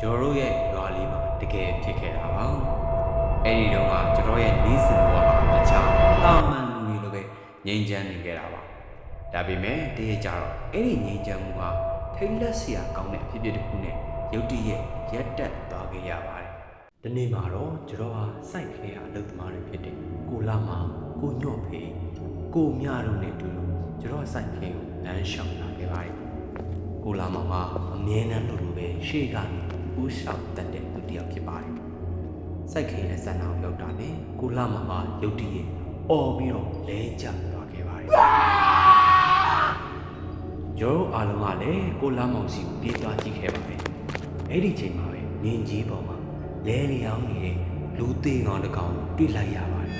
နေ့နေငယ်တော့ကကျွန်တော်တို့ရဲ့ရွာလေးမှာတကယ်ဖြစ်ခဲ့တာပါအဲ့ဒီတော့ကကျွန်တော်ရဲ့နီးစင်ဘဝဟာတခြားတာမန်လူတွေလိုပဲငြိမ်းချမ်းနေခဲ့တာပါဒါပေမဲ့တရေကြတော့အဲ့ဒီငြိမ်းချမ်းမှုဟာထိတ်လက်စရာကောင်းတဲ့အဖြစ်အပျက်တစ်ခုနဲ့ရုတ်တရက်ရက်တက်သွားခဲ့ရပါတယ်ဒီနေ့မှာတော့ကျွန်တော်ဟာစိုက်ခဲအလုပ်သမားတွေဖြစ်တဲ့ကိုလာမောင်ကိုညော့ဖေးကိုမြတို့နဲ့အတူတူကျွန်တော်စိုက်ခဲကိုလမ်းလျှောက်လာခဲ့ပါတယ်ကိုလာမောင်ကအမြဲတမ်းလိုလိုပဲရှေ့ကနေ ဦးဆောင်တတ်တဲ့သူတစ်ယောက်ဖြစ်ပါတယ်။စိုက်ခင်ရဲ့ဆန္ဒကိုရောက်တာနဲ့ကိုလာမောင်ကရုတ်တရက်អော်ပြီးတော့လဲကျသွားခဲ့ပါတယ်။ကျောင်းအားလုံးကလည်းကိုလာမောင်စီကိုပြေးသွားကြည့်ခဲ့ပါမယ်။အဲ့ဒီချိန်မှာပဲငင်ကြီးပေါ်မှာလဲလျောင်းနေတဲ့လူသေးကောင်တစ်ကောင်ကိုတွေ့လိုက်ရပါတယ်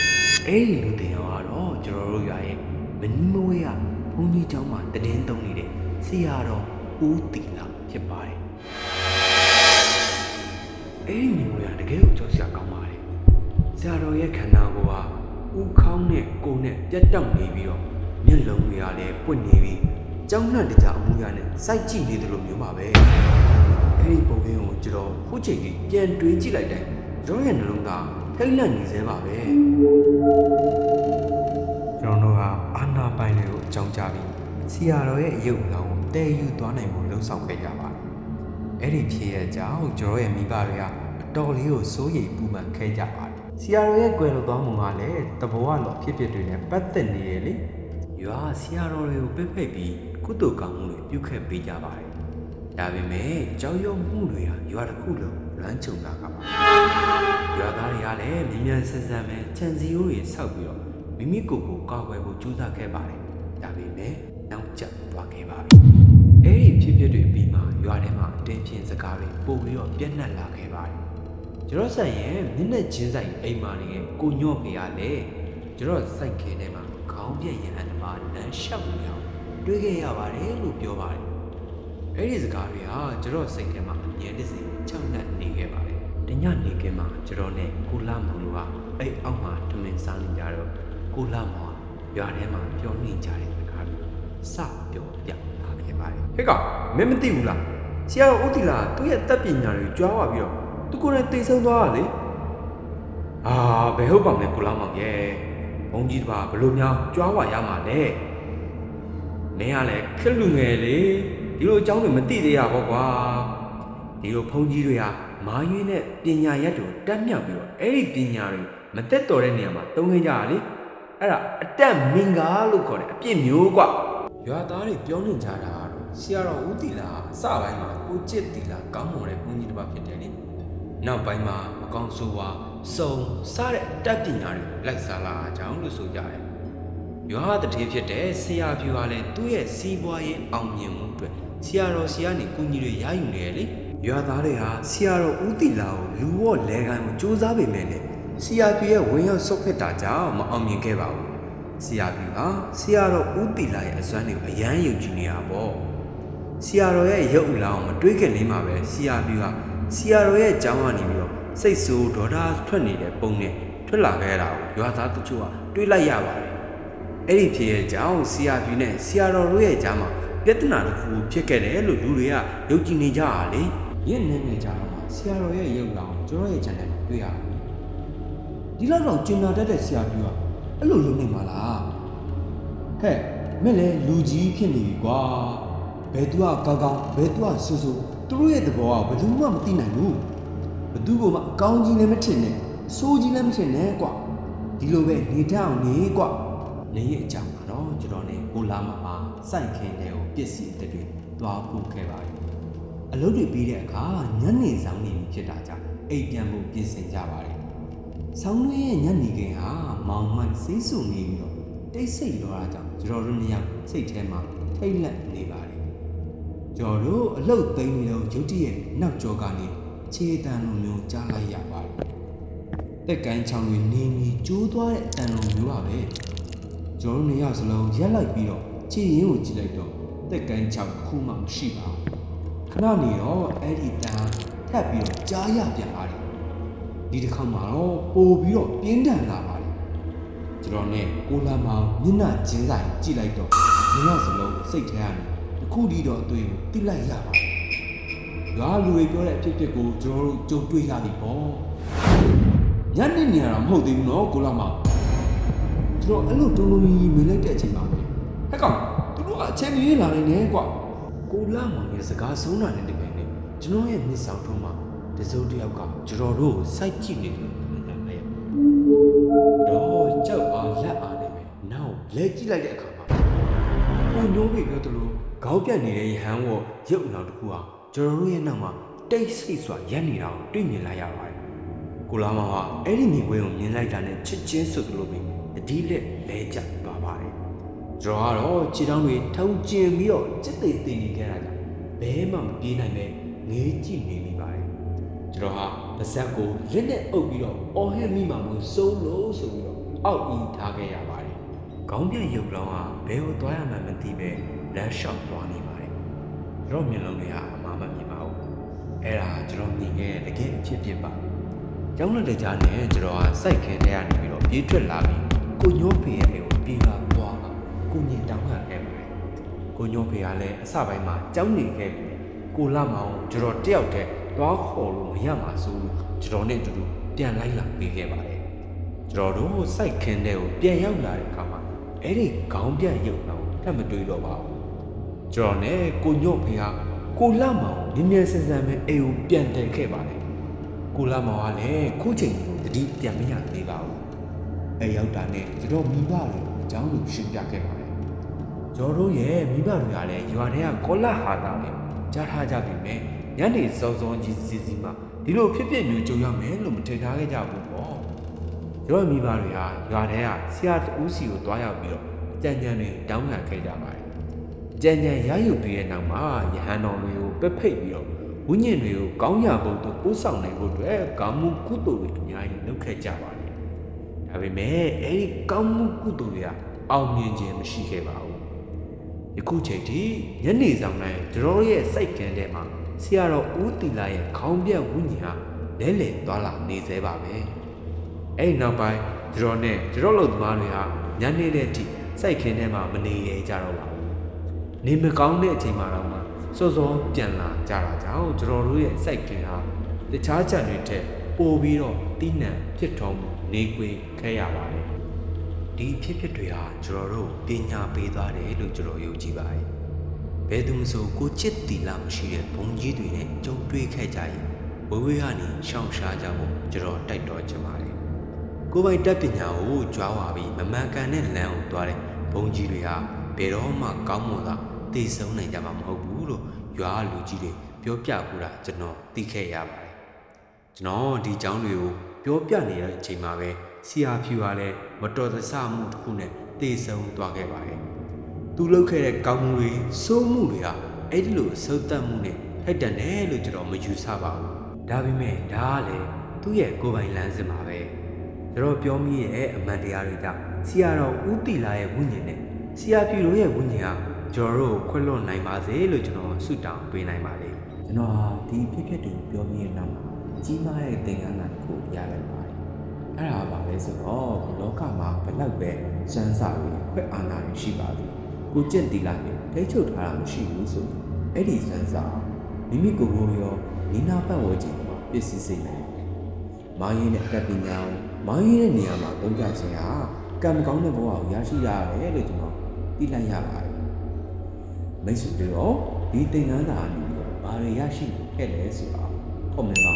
။အဲ့ဒီလူသေးကောင်ကတော့ကျွန်တော်တို့ရွာရဲ့မနီးမဝေးကဘုန်းကြီးကျောင်းမှာတည်င်းသုံးနေတဲ့ဆရာတော်ဦးတီလာဖြစ်ပါတယ်။ အဲ့ဒီညီမရတကယ်ကိုကြောက်စရာကောင်းပါတယ်။ဆရာတော်ရဲ့ခန္ဓာကိုယ်ဟာဦးခေါင်းနဲ့ကိုယ်နဲ့ပြတ်တောက်နေပြီးတော့မျက်လုံးတွေကလည်းပွင့်နေပြီးကြောင်းနှံ့တကြအမှုရနဲ့စိုက်ကြည့်နေတယ်လို့မျိုးပါပဲ။အဲ့ဒီပုံရင်းကိုကျွန်တော်ခုချိန်ကြီးပြန်တွေးကြည့်လိုက်တိုင်းကျွန်တော်ရဲ့နှလုံးသားထိတ်လန့်နေစေပါပဲ။ကျွန်တော်တို့ဟာအာနာပိုင်တွေကိုအကြောင်းကြားပြီးဆရာတော်ရဲ့အယုတ်အလောင်းကိုတည်ယူသွားနိုင်မှုလှုံ့ဆော်ခဲ့ကြပါတယ်။ အဲ့ဒီဖြစ်ရဲ့ကြောင့်ကျွန်တော်ရဲ့မိဘတွေကအတော်လေးကိုစိုးရိမ်ပူပန်ခဲ့ကြပါတယ်။ဆရာတော်ရဲ့ကွယ်လွန်သွားမှုကလည်းတဘောကလောဖြစ်ဖြစ်တွေနဲ့ပတ်သက်နေရလေ။ရွာဆရာတော်တွေကိုပြစ်ဖိတ်ပြီးကုသိုလ်ကောင်းမှုတွေပြုခဲ့ပေးကြပါတယ်။ဒါပေမဲ့ကြောက်ရွံ့မှုတွေဟာရွာတစ်ခုလုံးလွမ်းခြုံလာကပါ။ရွာသားတွေကလည်းမြ мян ဆန်းဆန်းပဲခြံစည်းရိုးတွေဆောက်ပြီးတော့မိမိကိုယ်ကိုကာကွယ်ဖို့ကြိုးစားခဲ့ပါတယ်။ဒါပေမဲ့နောက်ကျသွားခဲ့ပါပြီ။အဲ့ဒီ ဖြစ်ဖြစ်တွေပြီးမှရွာထဲမှာအတင်းပြင်းစကားတွေပို့ပြီးတော့ပြက်နှက်လာခဲ့ပါတယ်။ကျွန်တော်ဆိုင်ရဲ့မျက်နှာချင်းဆိုင်အိမ်မာနေရဲ့ကိုညော့ဖေရလေကျွန်တော်စိုက်ခဲထဲမှာခေါင်းပြက်ရဟန်တစ်ပါးလမ်းလျှောက်နေအောင်တွေးခဲ့ရပါတယ်လို့ပြောပါတယ်။အဲ့ဒီစကားတွေဟာကျွန်တော်စိတ်ထဲမှာအမြဲတစေကြောက်လန့်နေခဲ့ပါတယ်။တညနေခင်းမှာကျွန်တော်နဲ့ကိုလာမောင်တို့ကအဲ့အောက်မှာထမင်းစားနေကြတော့ကိုလာမောင်ကရွာထဲမှာပြောနေကြတဲ့စကားတွေစပြောပြ လာခဲ့ပါတယ်။ဟဲ့ကောင်မင်းမသိဘူးလားဆရာတော်ဦးတီလာသူ့ရဲ့တက်ပညာတွေကြွားသွားပြီးတော့သူကိုယ်တိုင်တိတ်ဆုံးသွားတာလေအာဘယ်ဟုတ်ပါမလဲကိုလာမောင်ရဲ့ဘုံကြီးတစ်ပါးဘလို့များကြွားဝါရမှာလဲမင်းကလည်းခက်လူငယ်လေဒီလိုအကြောင်းတွေမသိသေးရဘောကွာဒီလိုဘုံကြီးတွေဟာမာရွေးနဲ့ပညာရက်တို့တက်မြောက်ပြီးတော့အဲ့ဒီပညာတွေမတက်တော်တဲ့နေရာမှာသုံးခင်းကြရလေအဲ့ဒါအတက်မင်္ဂါလို့ခေါ်တယ်အပြစ်မျိုးကွရွာသားတွေပြောနေကြတာကတော့ ဆရာတော်ဦးတီလာအစပိုင်းမှာကိုကျစ်တီလာကောင်းမွန်တဲ့ဘုန်းကြီးတစ်ပါးဖြစ်တယ်လေနောက်ပိုင်းမှာမကောင်းဆိုးဝါစုံစားတဲ့တက်ပညာတွေလိုက်စားလာကြအောင်လို့ဆိုကြတယ်။ရွာတတိဖြစ်တဲ့ဆရာပြူကလည်းသူ့ရဲ့စီးပွားရေးအောင်မြင်မှုအတွက်ဆရာတော်ဆရာနေကူညီတွေရယူနေရလေ။ရွာသားတွေဟာဆရာတော်ဦးတီလာကိုလူဝေါ်လဲကိုင်းကိုစူးစမ်းပေမဲ့လည်းဆရာပြူရဲ့ဝင်ရောက်ဆုတ်ခစ်တာကြောင့်မအောင်မြင်ခဲ့ပါဘူး။ဆရာပြူဟာဆရာတော်ဦးတီလာရဲ့အစွမ်းတွေကိုအယမ်းယုံကြည်နေတာပေါ့။ ဆရာတော်ရဲ့ရုပ်အလောင်းမတွေးခင်လေးမှာပဲဆရာပြူကဆရာတော်ရဲ့ကြောင်းကနေပြီးတော့စိတ်ဆိုးဒေါသထွက်နေတဲ့ပုံနဲ့ထွက်လာခဲ့တာကိုရွာသားတချို့ကတွေးလိုက်ရပါတယ်။အဲ့ဒီဖြစ်ရဲ့ကြောင်းဆရာပြူနဲ့ဆရာတော်တို့ရဲ့ကြားမှာပြဿနာတစ်ခုဖြစ်ခဲ့တယ်လို့လူတွေကယုံကြည်နေကြတာလေရင့်နေနေကြတော့မှဆရာတော်ရဲ့ရုပ်လောင်းကျွန်တော်ရဲ့ channel မှာတွေ့ရတယ်ဒီလောက်တော့ကျင်နာတတ်တဲ့ဆရာပြူကအဲ့လိုလုပ်နေမှာလားဟဲ့မင်းလည်းလူကြီးဖြစ်နေပြီကွာ ဘယ်သူကကောင်းကောင်းဘယ်သူကဆူဆူသူတို့ရဲ့သဘောကဘယ်သူမှမသိနိုင်ဘူးဘယ်သူကမှအကောင်းကြီးလည်းမထင်နဲ့အဆိုးကြီးလည်းမထင်နဲ့ကွာဒီလိုပဲနေတတ်အောင်နေကွာ။နေရအကြောင်းကတော့ကျွန်တော်နဲ့ကိုလာမမှာစိုက်ခင်းတဲ့ကိုပစ္စည်းအသက်တွေသွားပို့ခဲ့ပါတယ်။အလုပ်တွေပြီးတဲ့အခါညနေဆောင်နေပြီဖြစ်တာကြောင့်အိမ်ပြန်ဖို့ပြင်ဆင်ကြပါတယ်။ဆောင်းတွင်းရဲ့ညနေခင်းဟာမောင်မိုက်ဆေးဆူနေပြီးတော့တိတ်ဆိတ်တော့တာကြောင့်ကျွန်တော်တို့နှစ်ယောက်စိတ်ထဲမှာထိတ်လန့်နေပါတယ် ကျွန်တော်တို့အလုတ်သိမ်းနေတော့ရုတ်တရက်နောက်ကျောကနေခြေတံလိုမျိုးကြားလိုက်ရပါတယ်တက်ကိုင်းချောင်းတွေနေမီကျိုးသွားတဲ့အတန်လိုမျိုးပါပဲကျွန်တော်တို့နှစ်ယောက်စလုံးရက်လိုက်ပြီးတော့ခြေရင်းကိုကြည့်လိုက်တော့တက်ကိုင်းချောင်းတစ်ခုမှမရှိပါဘူးခဏနေတော့အဲ့ဒီတန်ထပ်ပြီးတော့ကြားရပြန်ပါတယ်ဒီတစ်ခါမှာတော့ပို့ပြီးတော့ပြင်းထန်လာပါတယ်ကျွန်တော်နဲ့ကိုလာမောင်မျက်နှာချင်းဆိုင်ကြည့်လိုက်တော့မင်းရောက်စလုံးစိတ်ထဲကနေ တစ်ခုတည်းတော့အသွေးကိုတိလိုက်ရပါတယ်ရွာလူတွေပြောတဲ့အဖြစ်အပျက်ကိုကျွန်တော်တို့ကြုံတွေ့ရပြီပေါ့ညနေနေရတာမဟုတ်သေးဘူးနော်ကိုလာမကျွန်တော်အဲ့လိုတုံးလုံးကြီးမြင်လိုက်တဲ့အချိန်မှာပဲဟဲ့ကောင်သူတို့ကအချိန်ကြီးလာနေတယ်ကွာကိုလာမောင်ရဲ့စကားဆုံးတာနဲ့တကယ်နဲ့ကျွန်တော်ရဲ့မျက်စောင်ထုံးမှာတစုံတစ်ယောက်ကကျွန်တော်တို့ကိုစိုက်ကြည့်နေတယ်လို့ပြောလိုက်ရတော့ကြောက်အားလက်အားနေပဲနောက်လဲကြည့်လိုက်တဲ့အခါမှာကိုညိုးပြီပြောသလို ခေါင်းပြတ်နေတဲ့ရဟန်းဝရုပ်နောက်တစ်ခုဟာကျွန်တော်တို့ရဲ့နောက်မှာတိတ်ဆိတ်စွာရက်နေတာကိုတွေ့မြင်လိုက်ရပါတယ်။ကိုလာမောင်ဟာအဲ့ဒီမြင်ကွင်းကိုမြင်လိုက်တာနဲ့ချစ်ချင်းဆိုသလိုပဲအဒီလက်လဲကျသွားပါတယ်။ကျွန်တော်ကတော့ခြေထောက်တွေထုံကျင်ပြီးတော့จิตသိသိနေခဲ့တာကြောင့်ဘဲမှမပြေးနိုင်ပဲငေးကြည့်နေမိပါတယ်။ကျွန်တော်ဟာပါဇက်ကိုလက်နဲ့အုပ်ပြီးတော့အော်ဟဲမိမှမို့စိုးလို့ဆိုပြီးတော့အောက်အီးထားခဲ့ရပါတယ်။ ခေါင်းပြက်ရုပ်လောင်းဟာဘယ်ကိုသွားရမှန်းမသိပဲလမ်းလျှောက်သွားနေပါတယ်။ကျွန်တော်မျက်လုံးတွေဟာအမှားမမြင်ပါဘူး။အဲ့ဒါကျွန်တော်မြင်ခဲ့တဲ့တကယ်အဖြစ်ဖြစ်ပါ။ကျောင်းလက်တကြားနဲ့ကျွန်တော်ဟာစိုက်ခဲထဲကနေပြီးတော့ပြေးထွက်လာပြီးကိုညိုးဖေရဲ့အိမ်ကိုပြေးလာသွားပါကိုညင်တောင်းခံခဲ့ပါတယ်။ကိုညိုးဖေကလည်းအစပိုင်းမှာကြောင်းနေခဲ့ပြီးကိုလာမောင်ကိုကျွန်တော်တယောက်တည်းသွားခေါ်လို့မရမှာဆိုလို့ကျွန်တော်နဲ့အတူတူပြန်လိုက်လာပေးခဲ့ပါတယ်။ကျွန်တော်တို့စိုက်ခင်းတဲ့ကိုပြန်ရောက်လာတဲ့အခါမှာ အဲ့ဒီခေါင်းပြတ်ရုပ်တော့ထပ်မတွေ့တော့ပါဘူးကျွန်တော်နဲ့ကိုညော့ဖေဟာကိုလမောင်မြင်မြန်ဆန်ဆန်ပဲအိမ်ကိုပြန်တက်ခဲ့ပါတယ်ကိုလမောင်ကလည်းခုချိန်ကိုတတိပြန်မရသေးပါဘူးအဲရောက်တာနဲ့ကျွန်တော်မိဘတွေအကြောင်းကိုရှင်းပြခဲ့ပါတယ်ကျွန်တော်တို့ရဲ့မိဘတွေကလည်းရွာထဲကကောလာဟာတာနဲ့ကြားထားကြပြီမဲ့ညနေစောစောကြီးစီစီမှာဒီလိုဖြစ်ဖြစ်မျိုးကြုံရမယ်လို့မထင်ထားခဲ့ကြဘူးပေါ့ ကျွန်တော်မိဘတွေဟာရွာထဲကဆရာတဦးစီကိုတွားရောက်ပြီးတော့အကြံဉာဏ်တွေတောင်းခံခဲ့ကြပါတယ်။ကြံဉာဏ်ရယူပြီးတဲ့နောက်မှာယဟန်တော်တွေကိုပက်ဖိတ်ပြီးတော့ဝိညာဉ်တွေကိုကောင်းရာဘုံသို့ပို့ဆောင်နိုင်ဖို့အတွက်ကောင်းမှုကုသိုလ်တွေအများကြီးလုပ်ခဲ့ကြပါတယ်။ဒါပေမဲ့အဲဒီကောင်းမှုကုသိုလ်တွေကအောင်မြင်ခြင်းမရှိခဲ့ပါဘူး။ယခုချိန်ထိညနေဆောင်တိုင်းကျွန်တော်ရဲ့စိုက်ကန်းထဲမှာဆရာတော်ဦးတီလာရဲ့ခေါင်းပြတ်ဝိညာဉ်ဟာလဲလှယ်သွားလာနေသေးပါပဲ။ အဲ့ဒီနောက်ပိုင်းကျွန်တော်နဲ့ကျွန်တော်လူသမားတွေဟာညနေတဲ့အထိစိုက်ခင်းထဲမှာမနေရကြတော့ပါဘူး။နေမကောင်းတဲ့အချိန်မှာတော့မှစောစောပြန်လာကြတာကြောင့်ကျွန်တော်တို့ရဲ့စိုက်ခင်းဟာတခြားကြံတွေထက်ပိုပြီးတော့တိနှံဖြစ်ထုံးနေကွေခဲ့ရပါတယ်။ဒီဖြစ်ဖြစ်တွေဟာကျွန်တော်တို့ပညာပေးသွားတယ်လို့ကျွန်တော်ယုံကြည်ပါတယ်။ဘယ်သူမဆိုကိုချစ်တီလာမရှိတဲ့ဘုံကြီးတွေနဲ့ကြုံတွေ့ခဲ့ကြရင်ဝေဝေးကနေရှောင်ရှားကြဖို့ကျွန်တော်တိုက်တော်ချင်ပါတယ် ကိုပိုင်တက်ပညာကိုကြွားဝါပြီးမမှန်ကန်တဲ့လမ်းကိုသွားတဲ့ဘုံကြီးတွေဟာဘယ်တော့မှကောင်းမွန်လာတည်ဆုံနိုင်ကြမှာမဟုတ်ဘူးလို့ရွာလူကြီးတွေပြောပြခုတာကျွန်တော်သိခဲ့ရပါတယ်ကျွန်တော်ဒီအကြောင်းတွေကိုပြောပြနေတဲ့အချိန်မှာပဲဆီယာဖြူကလည်းမတော်တဆမှုတစ်ခုနဲ့တည်ဆုံသွားခဲ့ပါတယ်သူလုပ်ခဲ့တဲ့ကောင်းမှုတွေစိုးမှုတွေဟာအဲ့ဒီလိုဆုတ်တက်မှုနဲ့ထိုက်တန်တယ်လို့ကျွန်တော်မယူဆပါဘူးဒါပေမဲ့ဒါကလည်းသူ့ရဲ့ကိုယ်ပိုင်လမ်းစဉ်ပါပဲ ကျွန်တော်ပြောမိရဲ့အမှန်တရားတွေကဆီယာတော်ဦးတီလာရဲ့ဝိညာဉ်နဲ့ဆီယာပြူတို့ရဲ့ဝိညာဉ်ဟာကျွန်တော်တို့ကိုခွင့်လွှတ်နိုင်ပါစေလို့ကျွန်တော်ဆုတောင်းပေးနိုင်ပါလေကျွန်တော်ဟာဒီဖြစ်ဖြစ်တွေကိုပြောပြီးတဲ့နောက်မှာကြီးမားတဲ့သင်ခန်းစာတစ်ခုရလိုက်ပါတယ်အဲ့ဒါပါလဲဆိုတော့ဒီလောကမှာဘလောက်ပဲစမ်းစာတွေခွက်အာဏာတွေရှိပါစေကိုကျင့်တီလာနဲ့ထိတ်ချုပ်ထားတာမရှိဘူးဆိုရင်အဲ့ဒီစမ်းစာမိမိကိုယ်ကိုယ်ရောဒီနာပတ်ဝန်းကျင်မှာပြည့်စည်စေနိုင်တယ်မိုင်းရင်းနဲ့အတတ်ပညာကို မိုင်းရင်းတဲ့နေရာမှာသုံးကြခြင်းဟာကံမကောင်းတဲ့ဘဝကိုရရှိရတယ်လို့ကျွန်တော်သိလိုက်ရပါတယ်မိတ်ဆွေတွေရောဒီသင်္ကန်းသာအနည်းတော့ဘာတွေရရှိခဲ့လဲဆိုတာ comment မှာ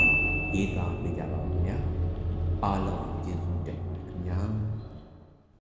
ရေးသားပေးကြပါဦးခင်ဗျာအားလုံး